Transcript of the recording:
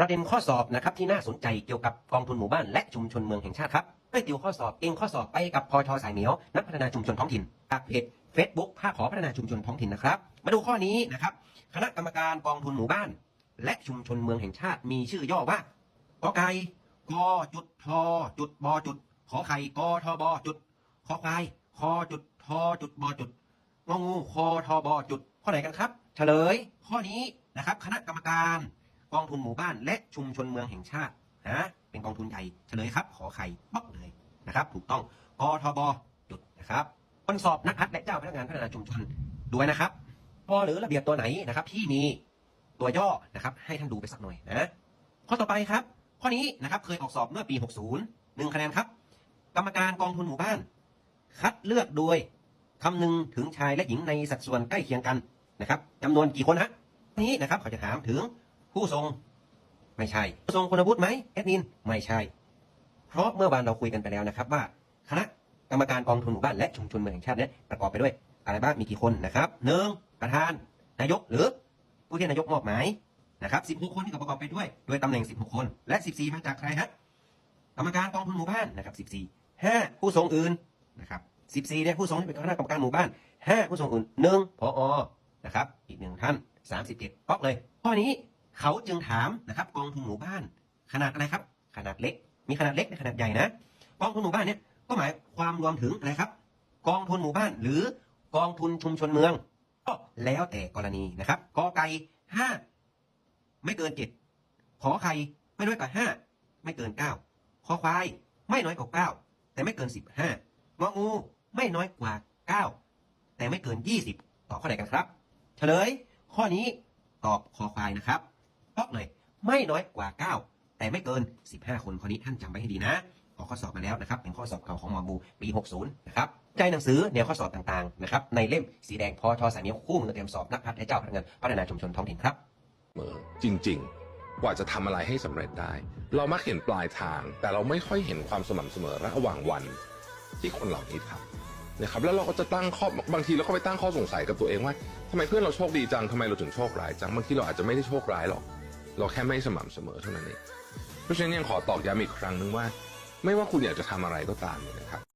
ประเด็นข้อสอบนะครับที่น่าสนใจเกี่ยวกับกองทุนหมู่บ้านและชุมชนเมืองแห่งชาติครับให้ติวข้อสอบเองข้อสอบไปกับพอชสายเหนียวนักพัฒนาชุมชนท้องถิ่นจากเพจ Facebook ภาคขอพัฒนาชุมชนท้องถิ่นนะครับ มาดูข้อนี้นะครับ คณะกรรมการกองทุนหมู่บ้าน และชุมชนเมืองแห่งชาติมีชื่อย่อว่ากอไก่กอจุดทอจุดบอจุด ขอไข่กอทอบอจุด ขอควายคอจุดทอจุดบอจุดงองูคอทอบอจุด ข้อไหนกันครับ เฉลย ข้อนี้นะครับ คณะกรรมการ กองทุนหมู่บ้านและชุมชนเมืองแห่งชาตินะเป็นกองทุนใหญ่เฉลยครับ ขอไข่ป๊อกเลยนะครับ ถูกต้องกทบจุดนะครับคนสอบนักพัฒและเจ้าพนักงานพัฒนาชุมชนด้วยนะครับพอหรือระเบียบตัวไหนนะครับ ที่มีตัวย่อนะครับ ให้ท่านดูไปสักหน่อยนะข้อต่อไปครับ ข้อนี้นะครับเคยออกสอบเมื่อปี 60หนึ่งคะแนนครับ กรรมการกองทุนหมู่บ้าน คัดเลือกโดยคำนึงถึงชายและหญิงในสัดส่วนใกล้เคียงกันนะครับจำนวนกี่คนฮะนี้นะครับเขาจะถามถึง ผู้ทรง ไม่ใช่ ผู้ทรงคุณวุฒิไหมแอดมิน ไม่ใช่ เพราะเมื่อวานเราคุยกันไปแล้วนะครับ ว่าคณะกรรมการกองทุนหมู่บ้านและชุมชนเมืองแห่งชาติเนี่ยประกอบไปด้วย อะไรบ้างมีกี่คนนะครับหนึ่งประธานนายกหรือ ผู้ที่นายกมอบหมายนะครับ16 คนที่ประกอบไปด้วยโดยตำแหน่ง 16 คน และ 14 มาจากใครฮะกรรมการกองทุนหมู่บ้านนะครับ 14 5 ผู้ทรงอื่นนะครับ 14 เนี่ยผู้ทรงที่เป็นคณะกรรมการหมู่บ้าน 5 ผู้ทรงอื่น 1 พอนะครับ อีกหนึ่งท่าน 37ป๊อกเลย ข้อนี้ เขาจึงถามนะครับกองทุนหมู่บ้าน ขนาดอะไรครับ ขนาดเล็ก มีขนาดเล็กและขนาดใหญ่นะกองทุนหมู่บ้านเนี่ยก็หมายความรวมถึงอะไรครับ กองทุนหมู่บ้าน หรือกองทุนชุมชนเมืองก็แล้วแต่กรณีนะครับกอไก่ห้าไม่เกินเจ็ดขอไข่ไม่น้อยกว่าห้าไม่เกินเก้าขอควายไม่น้อยกว่าเก้าแต่ไม่เกินสิบห้างองูไม่น้อยกว่าเก้าแต่ไม่เกินยี่สิบตอบข้อไหนกันครับ เฉลย ข้อนี้ตอบคอควายนะครับ ป๊อกเลย ไม่น้อยกว่า 9 แต่ไม่เกิน 15 คนข้อนี้ท่านจำไว้ให้ดีนะออกข้อสอบมาแล้วนะครับ เป็นข้อสอบเก่าของหมอบูปี 60 นะครับใจหนังสือแนวข้อสอบต่างๆนะครับในเล่มสีแดงพอทอสายเนียวคู่มือเตรียมสอบนักพัฒและเจ้าพนักงานพัฒนาชุมชนท้องถิ่นครับเสมอจริง ๆ กว่าจะทำอะไรให้สำเร็จได้ เรามักเห็นปลายทาง แต่เราไม่ค่อยเห็นความสม่ำเสมอระหว่างวัน ที่คนเหล่านี้ทำนะครับแล้วเราก็จะตั้งข้อบางทีเราก็ไปตั้งข้อสงสัยกับตัวเองว่าทำไมเพื่อนเราโชคดีจังทำไมเราถึงโชคร้ายจังบางทีเราอาจจะไม่ได้โชคร้ายหรอก เราแค่ไม่สม่ำเสมอเท่านั้นเองเพราะฉะนั้นยังขอตอกย้ำอีกครั้งนึงว่า ไม่ว่าคุณอยากจะทำอะไรก็ตามเนี่ยนะครับ